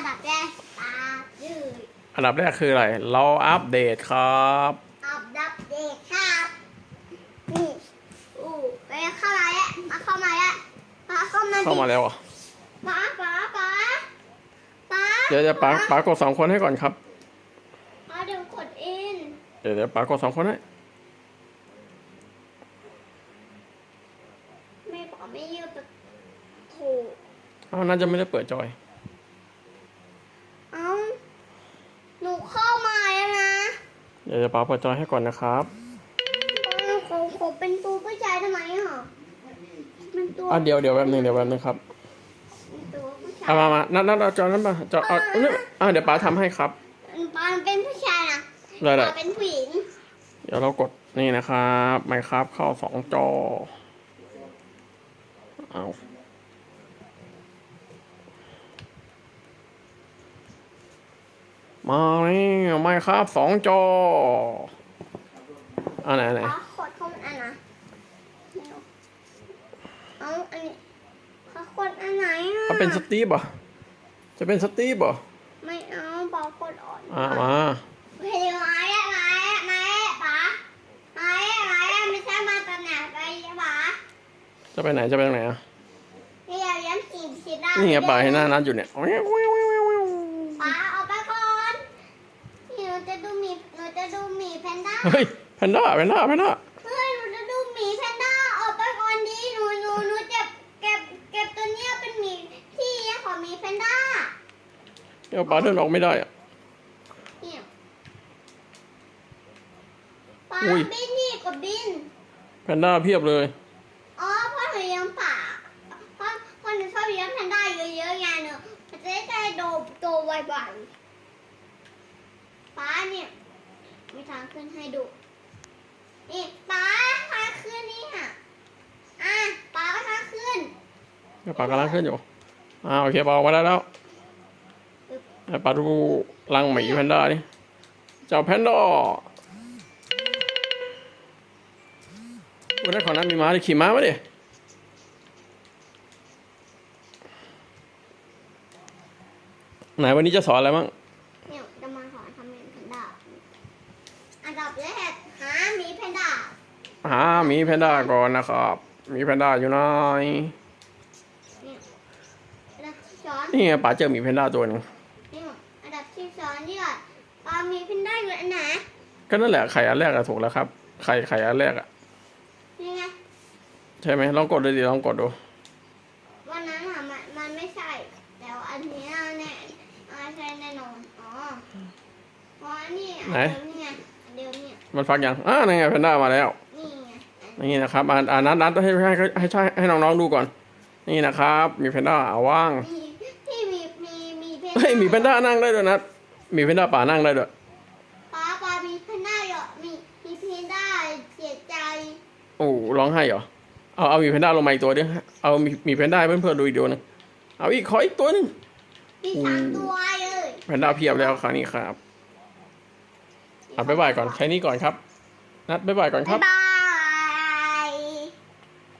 อันดับแรกคืออะไร เราอัปเดตครับ อับดับเด็กครับนี่อู้ไปเข้ามาแล้วมาเข้ามาแล้วมาเข้ามาดิเข้ามาแล้วเหรอะป๊าป๊าป๊าป๊าเดี๋ยวจะป๋าป๋ากดสองคนให้ก่อนครับป๊าเดี๋ยวกดอินเดี๋ยวเดี๋ยวป๋ากดสองคนให้ไม่บอกไม่ยืดแบบถูกอ้าวน่าจะไม่ได้เปิดจอย เอ้าหนูเข้ามาแล้วนะ เดี๋ยวจะป๋าเปิดจอยให้ก่อนนะครับป๊าขอขอเป็นตัวผู้ชายได้ไหมอะเป็นตัวอะเดี๋ยวเดี๋ยวแป๊บนึงเดี๋ยวแป๊บนึงครับเป็นตัวผู้ชายเอามามานัดนัดเอาจอนั้นมาจอเอาเอาเนี่ยอะเดี๋ยวป๋าทำให้ครับป๊าเป็นผู้ชายนะได้ได้ป๊าเป็นผู้หญิงเดี๋ยวเรากดนี่นะครับไมครับเข้าสองจอเอา มานี่ไมครับสองจออันไหนอันไหนป๊าขอโทษอันนะเอาอันนี้ขอคนอันไหนอะถ้าเป็นสตีฟเหรอะจะเป็นสตีฟเหรอไม่เอาป๊าคนอ่อนอะมาเฮ้ยมาแล้วมาแล้วมาแล้วป๊ามาแล้วมาแล้วไม่ใช่มาตอนไหนไปป๊าจะไปไหนจะไปทางไหนอะนี่อย่าเลี้ยงสีสีดำนี่ไงป่าให้หน้านัดอยู่เนี่ย ป๊าเอาไปก่อนหนูจะดูหมีหนู จะดูหมีแพนด้า เฮ้ยแพนด้าแพนด้าแพนด้าเฮ้ยหนูจะดูหมีแพนด้าออกไปก่อนดีหนูหนูหนูจะเก็บเก็บตัวเนี้ยเป็นหมีที่เลี้ยงของหมีแพนด้าเดี๋ยวป่าเดินออกไม่ได้อะเนี่ยป๊าอุ้ย บินนี่กับบิน แพนด้าเพียบเลย อ๋อเพ่อหนูเลี้ยงป่าเพราะเพราะหนูชอบเลี้ยงแพนด้าเยอะๆไงหนูมันจะได้ได้โตโตไวๆป้าเนี่ย มีทางขึ้นให้ดู นี่ป้าทางขึ้นนี่ค่ะอะป้าก็ทางขึ้นเดี๋ยวป่ากำลังขึ้นอยู่อ่าโอเคป่าออกมาได้แล้วเดี๋ยวป่าดูรังหมีแพนด้านี่เจ้าแพนด้าวันนั้นของนั้นมีม้าดิขี่ม้ามาดิไหนวันนี้จะสอนอะไรบ้าง เนี่ยจะมาสอนทำเป็นแพนด้าอันดับแรกหาห มีแพนด้าหาหมีแพนด้าก่อนนะครับหมีแพนด้าอยู่ไหนเนี่ยอันดับที่สองนี่ไงป่าเจอหมีแพนด้าตัวหนึงเนี่ยอันดับที่สองนี่ก่อนป้ามีแพนด้าอยู่อันไหนก็นั่นแหละไข่อันแรกอะถูกแล้วครับไข่ไข่อันแรกอะนี่ไงใช่ไหมลองกดดูดิลองกดดู วันนั้นอะมันมันไม่ใช่แต่ว่าอันนี้อะแน่อ่าใช่แน่นอนอ๋อเพราะอันนี้อันเดิมนี่ไงอันเดิ มเนี่ยมันฟักยังอ่านี่ไงแพนด้ามาแล้ว นี่ไงอันนี่นะครับอ่าอ่านัดนัดให้ให้ให้ให้ให้ให้น้องๆดูก่อน นี่นะครับ มีแพนด้าเอาว่างมีที่มีมีมีเพนเฮ้ยมีแพนด้านั่งได้ด้วยนัดมีแพนด้าป่านั่งได้ด้วยป้าป้ามีเพนด้าเหรอมีมีเพนด้าเสียใจโอ้ร้องไห้เหรอเอาเอามีแพนด้าลงมาอีกตัวดิเอามีมีแพนด้าให้เพื่อนๆดูอีกตัวหนึงเอาอีกขออีกตัวหนึงมีสามตัวเลยแพนด้าเพียบแล้วคราวนี้ครับ อะบ๊ายบายก่อนใช้นี่ก่อนครับ นัดบ๊ายบายก่อนครับ บา